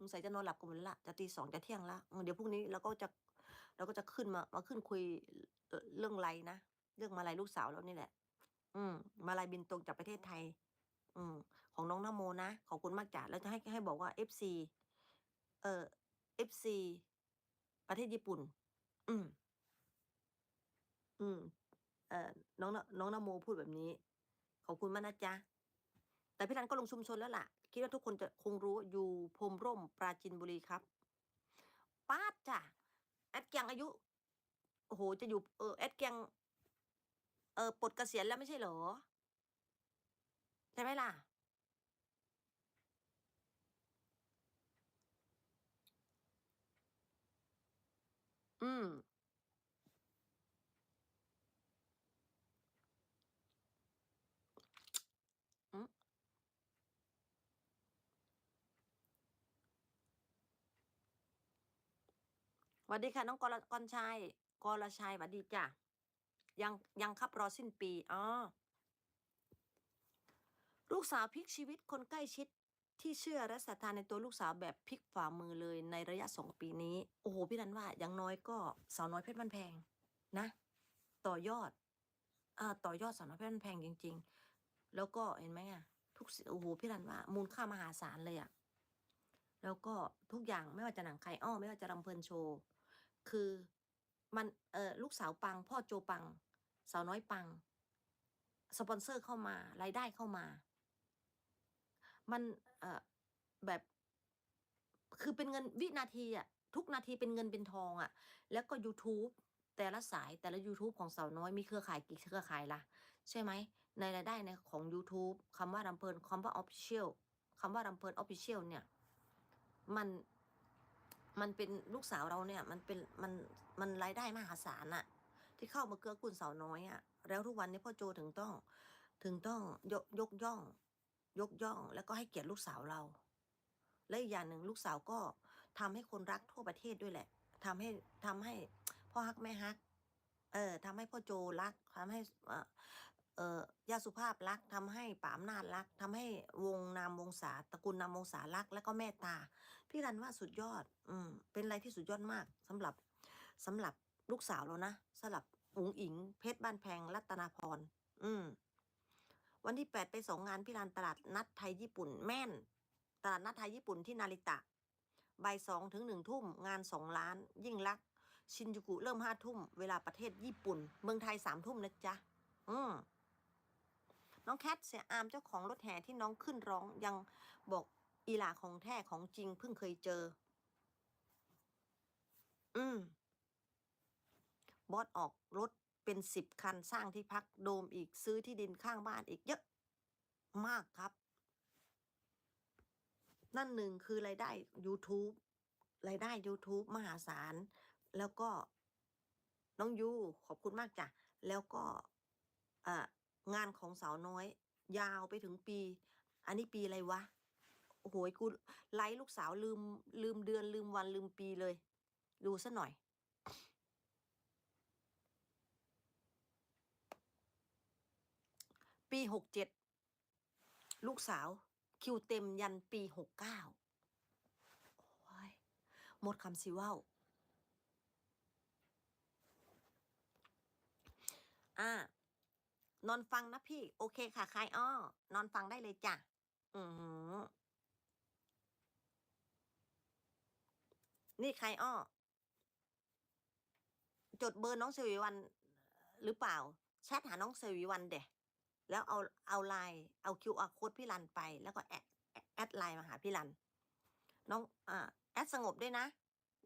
สงสัยจะนอนหลับกันหมดละจะตีสองจะเที่ยงละเดี๋ยวพรุ่งนี้เราก็จะเราก็จะขึ้นมามาขึ้นคุยเรื่องไรนะเรื่องมาลัยลูกสาวเรานี่แหละ อืม มาลัยบินตรงจากประเทศไทย อืม ของน้องนโมนะขอบคุณมากจ้ะแล้วจะให้ให้บอกว่าเอฟซีเอ่อเอฟซีประเทศญี่ปุ่น อืม อืม เอ่อน้องนน้องนโมพูดแบบนี้ ขอบคุณมากนะจ๊ะ แต่พี่รันก็ลงชุมชนแล้วล่ะ คิดว่าทุกคนจะคงรู้อยู่พรมร่มปราจินบุรีครับป้าดจ้ะแอดเกียงอายุโอ้โหจะอยู่เออแอดเกียงเออปลดเกษียณแล้วไม่ใช่เหรอใช่ไหมล่ะอืม วัสดีค่ะน้องกรกรชัยกรชัยสวัสดีจ้ะยังยังครับรอสิ้นปีอ๋อลูกสาวพลิกชีวิตคนใกล้ชิดที่เชื่อและศรัทธาในตัวลูกสาวแบบพลิกฝ่ามือเลยในระยะสองปีนี้ โอ้โห พี่รันว่าอย่างน้อยก็สาวน้อยเพชรบ้านแพงนะ ต่อยอดอ่าต่อยอดสาวน้อยเพชรบ้านแพงจริง ๆ แล้วก็เห็นไหมอะทุกสิ่งโอ้โหพี่รันว่า มูลค่ามหาศาลเลยอะแล้วก็ทุกอย่างไม่ว่าจะหนังใครอ้อไม่ว่าจะรำเพลินโชว์ คือมันเออลูกสาวปัง พ่อโจปัง สาวน้อยปัง สปอนเซอร์เข้ามา รายได้เข้ามา มันเออแบบ คือเป็นเงินวินาทีอะทุกนาทีเป็นเงินเป็นทองอะแล้วก็ YouTube แต่ละสายแต่ละ YouTube ของสาวน้อยมีเครือข่ายกี่เครือข่ายล่ะ ใช่ไหม ในรายได้ในของ YouTube คำว่ารำเพลินคำว่า Official คำว่ารำเพลิน Official เนี่ย มัน มันเป็นลูกสาวเราเนี่ย มันเป็นมันมันรายได้มหาศาลอะที่เข้ามาเกื้อกูลสาวน้อยอะแล้วทุกวันนี้พ่อโจถึงต้อง ถึงต้องยกยกย่อง ยกย่อง แล้วก็ให้เกียรติลูกสาวเรา และอีกอย่างหนึ่งลูกสาวก็ทำให้คนรักทั่วประเทศด้วยแหละทำให้ทำให้พ่อฮักแม่ฮัก เออทำให้พ่อโจรักทำให้เออเออย่าสุภาพรักทำให้ป๋าอำนาจรักทำให้วงนามวงศาตระกูลนามวงศารัก แล้วก็แม่ตา พี่รันว่าสุดยอด อืม เป็นอะไรที่สุดยอดมากสำหรับสำหรับลูกสาวเรานะสำหรับอุ๋งอิง เพชรบ้านแพงรัตนาพร อืม วันที่แปดไปสองงานพี่รันตลาดนัดไทยญี่ปุ่น แม่น ตลาดนัดไทยญี่ปุ่นที่นาริตะบ่ายสองถึงหนึ่งทุ่มงานสองล้าน ยิ่งรัก ชินจูกุเริ่มห้าทุ่ม เวลาประเทศญี่ปุ่น เมืองไทยสามทุ่มนะจ๊ะ อืมน้องแคทเสียอามเจ้าของรถแห่ที่น้องขึ้นร้องยังบอก อีหลาของแท้ของจริงเพิ่งเคยเจอ อืม บอสออกรถเป็นสิบคันสร้างที่พักโดมอีกซื้อที่ดินข้างบ้านอีกเยอะมากครับ นั่นหนึ่งคือรายได้ YouTube รายได้ YouTube มหาศาล แล้วก็น้องยูขอบคุณมากจ้ะ แล้วก็อ่างานของสาวน้อย ยาวไปถึงปี อันนี้ปีอะไรวะ โอ้โหกูไลฟ์ลูกสาวลืม ลืมเดือนลืมวันลืมปีเลย ดูซะหน่อย ปีหกเจ็ดลูกสาวคิวเต็มยันปีหกเก้าโอ้ยหมดคำสิเว่าวอ่านอนฟังนะพี่ โอเคค่ะคายอ้อนอนฟังได้เลยจ้ะ อือหือ นี่ใครอ้อ จดเบอร์น้องเสวีวันหรือเปล่า แชทหาน้องเสวีวันเดะแล้วเอาเอาไลน์เอาคิวอาร์โค้ดพี่รันไปแล้วก็แอดแอดไลน์มาหาพี่รัน น้องอ่าแอดสงบด้วยนะ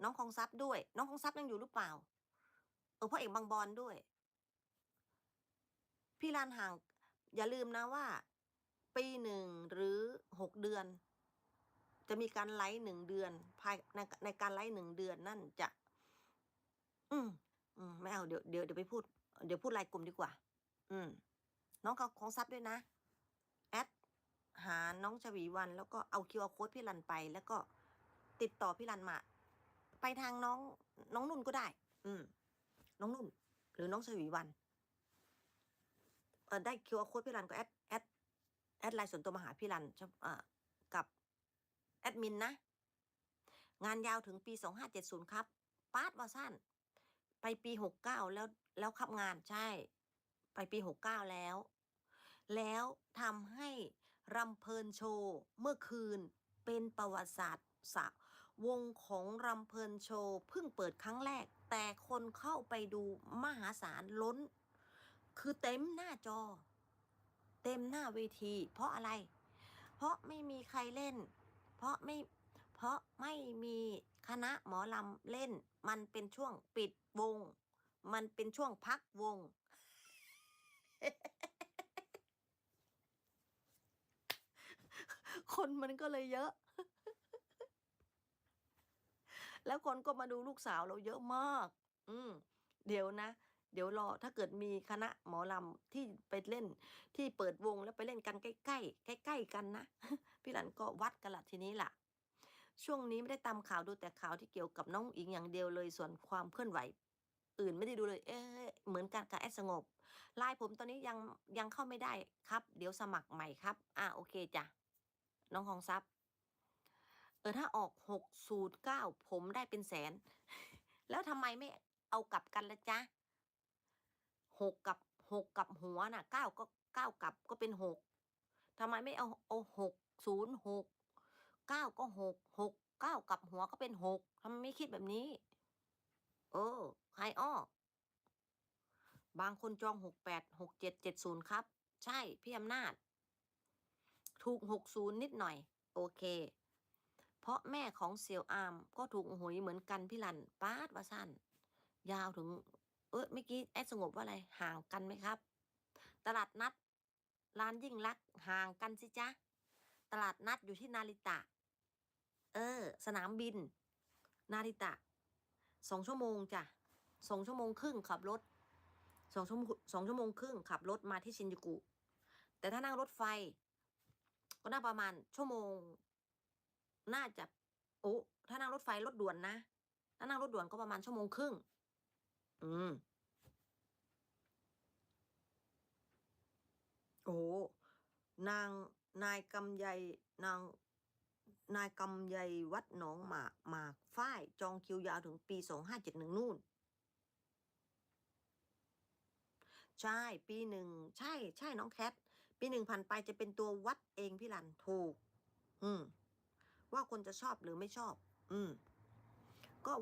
น้องคองซับด้วย น้องคองซับยังอยู่หรือเปล่า เออพ่อเอกบางบอนด้วย พี่รันห่าง อย่าลืมนะว่า ปีหนึ่งหรือหกเดือน จะมีการไลฟ์หนึ่งเดือน ภายในในการไลฟ์หนึ่งเดือนนั่นจะ อืมอืมไม่เอาเดี๋ยวเดี๋ยวเดี๋ยวไปพูด เดี๋ยวพูดรายกลุ่มดีกว่า อืม น้องเขาของซับด้วยนะแอดหาน้องชวีวัน แล้วก็เอาคิวอาโค้ดพี่รันไป แล้วก็ติดต่อพี่รันมา ไปทางน้อง น้องนุ่นก็ได้ อืม น้องนุ่น หรือน้องชวีวันเออได้คิวอาโค้ดพี่รันก็แอดแอดแอดไลน์ส่วนตัวมาหาพี่รันชอบอ่ากับ แอดมินนะ งานยาวถึงปี 2570 ครับปาดว่าสั้น ไปปี 69 แล้วแล้วขับงานใช่ ไปปี 69 แล้ว แล้วทำให้รำเพลินโชว์เมื่อคืนเป็นประวัติศาสตร์สะวงของรำเพลินโชว์เพิ่งเปิดครั้งแรก แต่คนเข้าไปดูมหาศาลล้น คือเต็มหน้าจอ เต็มหน้าเวที เพราะอะไร เพราะไม่มีใครเล่น ราะไม่เพราะไม่มีคณะหมอลำเล่น มันเป็นช่วงปิดวง มันเป็นช่วงพักวง คนมันก็เลยเยอะ แล้วคนก็มาดูลูกสาวเราเยอะมาก อืม เดี๋ยวนะ เดี๋ยวรอ ถ้าเกิดมีคณะหมอลำที่ไปเล่น ที่เปิดวงแล้วไปเล่นกันใกล้ๆใกล้ๆกันนะ พี่หลันก็วัดกันละทีนี้ล่ะ ช่วงนี้ไม่ได้ตามข่าวดูแต่ข่าวที่เกี่ยวกับน้องอิงอย่างเดียวเลยส่วนความเคลื่อนไหว อื่นไม่ได้ดูเลย เอ๊ะเหมือนกันกับแอดสงบไลน์ผมตอนนี้ยังยังเข้าไม่ได้ครับ เดี๋ยวสมัครใหม่ครับ อ่าโอเคจ้ะน้องของซับเออถ้าออกหกสูตรเก้าผมได้เป็นแสน แล้วทำไมไม่เอากลับกันละจ๊ะหกกับหกกับหัวน่ะเก้าก็เก้ากับก็เป็นหก ทำไมไม่เอาเอาหกศูนย์หกเก้าก็หกหกเก้ากับหัวก็เป็นหกทำไมไม่คิดแบบนี้ เออใครอ้อบางคนจองหกแปดหกเจ็ดเจ็ดศูนย์ครับ ใช่พี่อำนาจ ถูกหกศูนย์นิดหน่อย โอเค เพราะแม่ของเซียวอามก็ถูกหวยเหมือนกันพี่ลันปาดว่าสั้น ยาวถึง เออเมื่อกี้แอดสงบว่าอะไรห่างกันไหมครับ ตลาดนัด ร้านยิ่งลักห่างกันสิจ๊ะ ตลาดนัดอยู่ที่นาริตะ เออ สนามบิน นาริตะสองชั่วโมงจ้ะสองชั่วโมงครึ่งขับรถสองชั่วโมงสองชั่วโมงครึ่งขับรถมาที่ชินจูกุ แต่ถ้านั่งรถไฟ ก็น่าประมาณชั่วโมง น่าจะโอ้ถ้านั่งรถไฟรถด่วนนะ ถ้านั่งรถด่วนก็ประมาณชั่วโมงครึ่ง อืม โอ้นางนายกำไยนางนายกำไยวัดหนองหมากหมากฝ้ายจองคิวยาวถึงปีสองห้าเจ็ดหนึ่งนู่น ใช่ปีหนึ่งใช่ใช่น้องแคท ปีหนึ่งผ่านไปจะเป็นตัววัดเองพี่ลันถูก อืม ว่าคนจะชอบหรือไม่ชอบ อืม ก็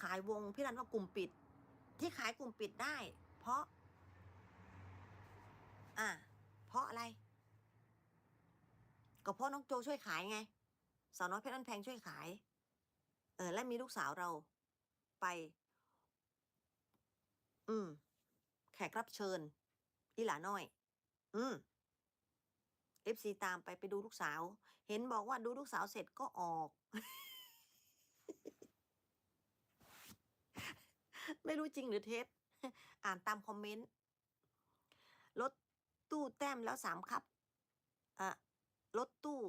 ขายวงพี่รันว่ากลุ่มปิด ที่ขายกลุ่มปิดได้ เพราะ อ่า เพราะอะไร ก็เพราะน้องโจช่วยขายไงสาวน้อยเพชรบ้านแพงช่วยขาย เออ และมีลูกสาวเราไป อืม แขกรับเชิญอีหลาน้อย อืมเอฟซีตามไปไปดูลูกสาว เห็นบอกว่าดูลูกสาวเสร็จก็ออก ไม่รู้จริงหรือเท็จ อ่านตามคอมเมนต์ รถ ตู้แต้มแล้วสามครับอะรถตู้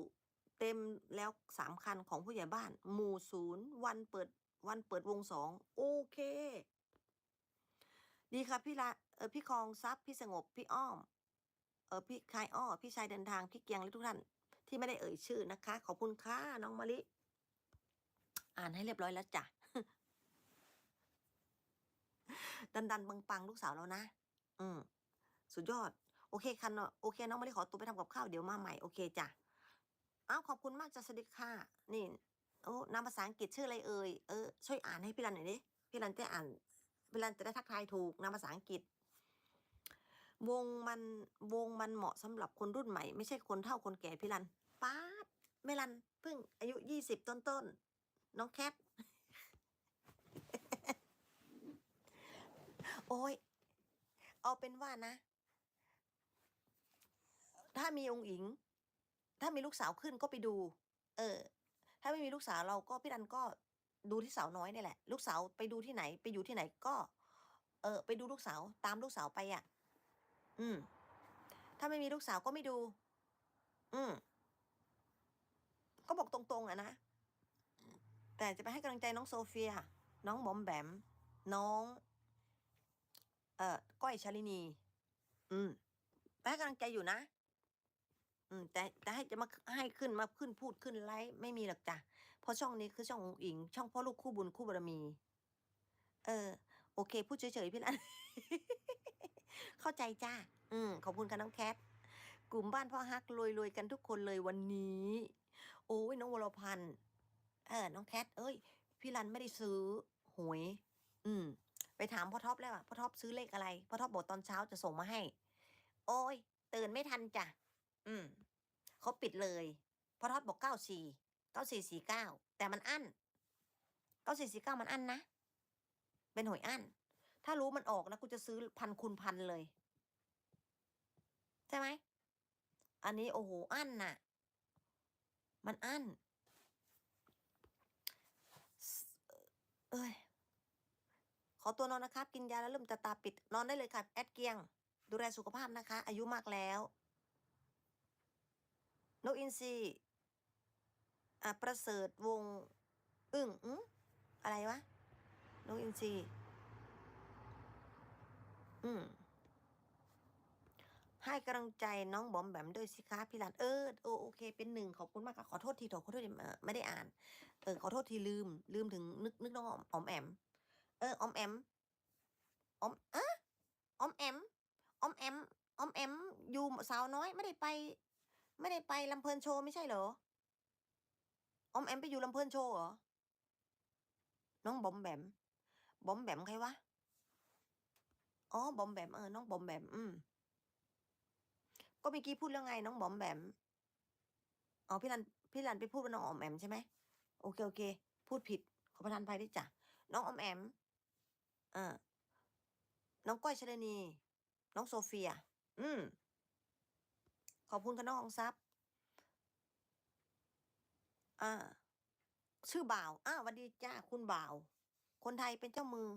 เต็มแล้วสามคันของผู้ใหญ่บ้าน หมู่ศูนย์วันเปิดวันเปิดวงสองโอเค ดีครับพี่ละเออพี่คองซับพี่สงบพี่อ้อม เออพี่คายอ้อ พี่ชายเดินทางพี่เกียงและทุกท่าน ที่ไม่ได้เอ่ยชื่อนะคะ ขอบคุณค่ะน้องมะลิ อ่านให้เรียบร้อยแล้วจ้ะดันดันปังปังลูกสาวแล้วนะ อืม สุดยอด โอเคคันเนอะโอเคน้องมะลิขอตัวไปทำกับข้าวเดี๋ยวมาใหม่โอเคจ้ะอ้าวขอบคุณมากจ้ะสวัสดีค่ะ นี่โอ้นามภาษาอังกฤษชื่ออะไรเอ่ยเออช่วยอ่านให้พี่รันหน่อยดิพี่รันจะอ่านพี่รันจะได้ทักทายถูกนามภาษาอังกฤษ วงมันวงมันเหมาะสำหรับคนรุ่นใหม่ ไม่ใช่คนเฒ่าคนแก่พี่รันป๊าดไม่รันเพิ่งอายุยี่สิบต้นต้นๆน้องแคทโอ้ยเอาเป็นว่านะ ถ้ามีองค์หญิง ถ้ามีลูกสาวขึ้นก็ไปดู เออ ถ้าไม่มีลูกสาวเราก็พี่รันก็ดูที่สาวน้อยนี่แหละ ลูกสาวไปดูที่ไหน ไปอยู่ที่ไหนก็ เออ ไปดูลูกสาวตามลูกสาวไปอะ อืม ถ้าไม่มีลูกสาวก็ไม่ดู อืม ก็บอกตรงๆอะนะ แต่จะไปให้กำลังใจน้องโซเฟีย น้องบอมแบม น้อง เอ่อ ก้อยชาลินี อืมไปให้กำลังใจอยู่นะ อืมแต่แต่ให้จะมาให้ขึ้นมาขึ้นพูดขึ้นไลฟ์ไม่มีหรอกจ้ะเพราะช่องนี้คือช่ององอิง ช่องพ่อลูกคู่บุญคู่บารมี เออ โอเค พูดเฉยๆพี่รันเข้าใจจ้าอืมขอบคุณค่ะน้องแคทกลุ่มบ้านพ่อฮักรวยๆกันทุกคนเลยวันนี้ โอ้ยน้องวรพันธ์เออ น้องแคทเอ้ย พี่รันไม่ได้ซื้อหวย อืม ไปถามพ่อท็อปแล้วอะพ่อท็อปซื้อเลขอะไรพ่อท็อปบอกตอนเช้าจะส่งมาให้ โอ้ยตื่นไม่ทันจ้ะอืม เขาปิดเลยพอท็อปบอกเก้าสี่เก้าสี่สี่เก้าแต่มันอั้นเก้าสี่สี่เก้ามันอั้นนะ เป็นหวยอั้น ถ้ารู้มันออกนะกูจะซื้อพันคูณพันเลย ใช่ไหม อันนี้โอ้โหอั้นน่ะ มันอั้น เอ้ย ขอตัวนอนนะครับ กินยาแล้วเริ่มจะตาปิดนอนได้เลยค่ะ แอดเกียง ดูแลสุขภาพนะคะ อายุมากแล้ว นกอินทรีอะประเสริฐวง อึ้งอืมอะไรวะนกอินทรีอืมให้กำลังใจน้องบอมแบมด้วยสิคะพี่หลานเออโอโอเค เป็นหนึ่งขอบคุณมากค่ะขอโทษทีขอโทษทีเออไม่ได้อ่าน เออขอโทษทีลืม ลืมถึงนึกนึกน้องออมแอม เอออมแอมอมอะอมแอมอมแอมออมแอมอยู่สาวน้อยไม่ได้ไป ไม่ได้ไปลำเพลินโชว์ไม่ใช่เหรอ อมแอมไปอยู่ลำเพลินโชว์เหรอ น้องบอมแบม บอมแบมใครวะ อ๋อ บอมแบมเออ น้องบอมแบม อืม ก็เมื่อกี้พูดเรื่องไง น้องบอมแบม อ๋อ พี่รัน พี่รันไปพูดว่าน้องอมแอมใช่ไหม โอเค โอเค พูดผิด ขอประทานภัยด้วยจ้ะ น้องอมแอมเออน้องก้อยชลนี น้องโซเฟีย อืม ขอบคุณค่ะน้องอองซับอ่า ชื่อบ่าว อ้าวสวัสดีจ้าคุณบ่าว คนไทยเป็นเจ้ามือ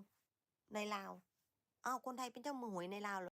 ในลาว อ้าว คนไทยเป็นเจ้ามือหวยในลาวเหรอ